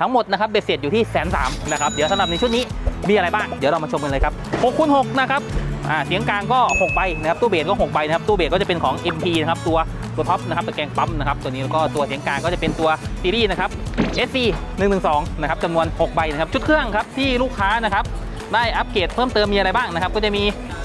ทั้งหมดนะครับเบ็ดเสร็จอยู่ที่แสนสามนะครับเดี๋ยวสำหรับในชุดนี้มีอะไรบ้างเดี๋ยวเรามาชมกันเลยครับ6คูณ6นะครับอ่าเสียงกลางก็6ใบนะครับตู้เบสก็6ใบนะครับตู้เบสก็จะเป็นของ MP นะครับตัวตัวท็อปนะครับตะแกรงปั๊มนะครับตัวนี้แล้วก็ตัวเสียงกลางก็จะเป็นตัวซีรีส์นะครับ SC 112นะครับจำนวน 6 ใบนะครับชุดเครื่องครับที่ลูกค้านะครับได้อัปเกรดเพิ่มเติมมีอะไรบ้างนะครับก็จะมี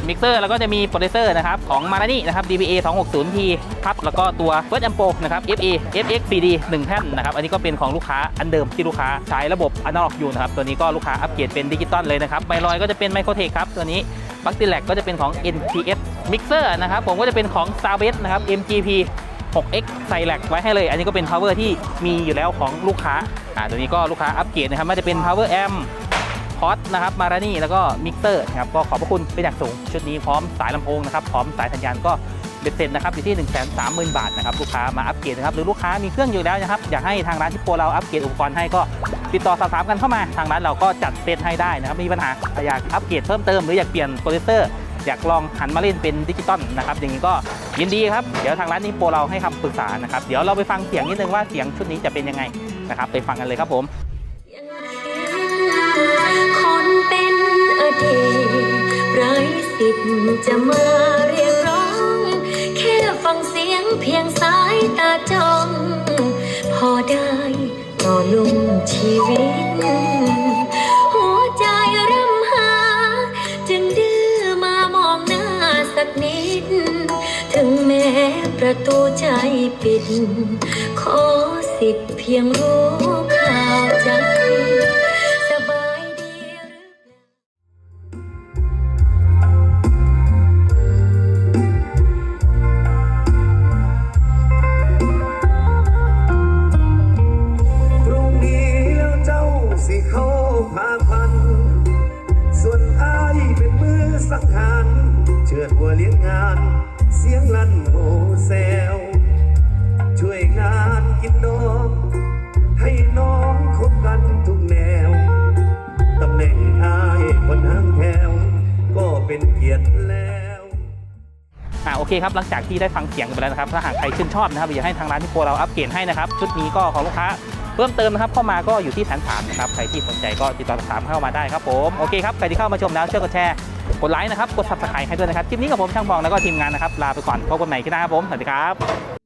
มิกเซอร์แล้วก็จะมีโปรดิวเซอร์นะครับของมา a นี่นะครับ DBA 260T ครับแล้วก็ตัว First Amp Pro นะครับ FA FX CD 1แท่นนะครับอันนี้ก็เป็นของลูกค้าอันเดิมที่ลูกค้าใช้ระบบอนาล็อกอยู่นะครับตัวนี้ก็ลูกค้าอัปเกรดเป็นดิจิตอลเลยนะครับไมลอยก็จะเป็นไมโครเทคครับตัวนี้บัคติแลกก็จะเป็นของ NTS Mixer นะครับผมก็จะเป็นของ s a v e s นะครับ MGP 6X ใส่แหลกไว้ให้เลย อันนี้ก็เป็น power ที่มีอยู่แล้วของลูกค้าอ่าตัวนี้ก็ลูกค้าอัปเกรดนะครับไม่ว่าจะเป็น power amp อดนะครับมารานี่แล้วก็มิกเตอร์นะครับก็ขอบพระคุณเป็นอย่างสูง ชุดนี้พร้อมสายลำโพงนะครับพร้อมสายสัญญาณก็เบ็ดเสร็จนะครับอยู่ที่ 1 3 0 0 0 0 บาทนะครับลูกค้ามาอัปเกรดนะครับหรือลูกค้ามีเครื่องอยู่แล้วนะครับอยากให้ทางร้านที่โปรเราอัปเกรดอุปกรณ์ให้ก็ติดต่อสอบถามกันเข้ามาทางร้านเราก็จัดเซตให้ได้นะครับไม่มีปัญหาแต่อยากอัปเกรดเพิ่มเติมหรืออยากเปลี่ยนโปรดิวเซอร์อยากลองหันมาเล่นเป็นดิจิตอลนะครับอย่างนี้ก็ยินดีครับเดี๋ยวทางร้านนี้โปรเราให้คำปรึกษานะครับเดี๋ยวเราไปฟังเสียงนิดนึงว่าเสียงชุดนี้จะเป็นยังไงนะครับไปฟังกันเลยครับผม อดีตไร้สิทธิ์จะมาเรียกร้อง แค่ฟังเสียงเพียงสายตาจ้อง พอได้ต่อลมชีวิต หัวใจรำหา จึงดื้อมามองหน้าสักนิด ถึงแม้ประตูใจปิด ขอสิทธิ์เพียงรู้ข่าวใจ ชิดหัวเลี้ยงงาน เสียงลั่นโหแซว ช่วยงานกินนมให้น้องคบกันทุกแนว ตำแหน่งอายคนห่างแถว ก็เป็นเกียรติแล้ว อ่าโอเคครับหลังจากที่ได้ฟังเสียงกันไปแล้วนะครับถ้าหากใครชื่นชอบนะครับอยากให้ทางร้านที่โปรเราอัปเกรดให้นะครับชุดนี้ก็ของลูกค้าเพิ่มเติมนะครับเข้ามาก็อยู่ที่แสนสามนะครับใครที่สนใจก็ติดต่อสอบถามเข้ามาได้ครับผมโอเคครับใครที่เข้ามาชมแล้วช่วยกดแชร์ กดไลค์นะครับ กดซับสไครต์ให้ด้วยนะครับ คลิปนี้กับผมช่างบองแล้วก็ทีมงานนะครับ ลาไปก่อนพบกันใหม่ที่หน้าครับผม สวัสดีครับ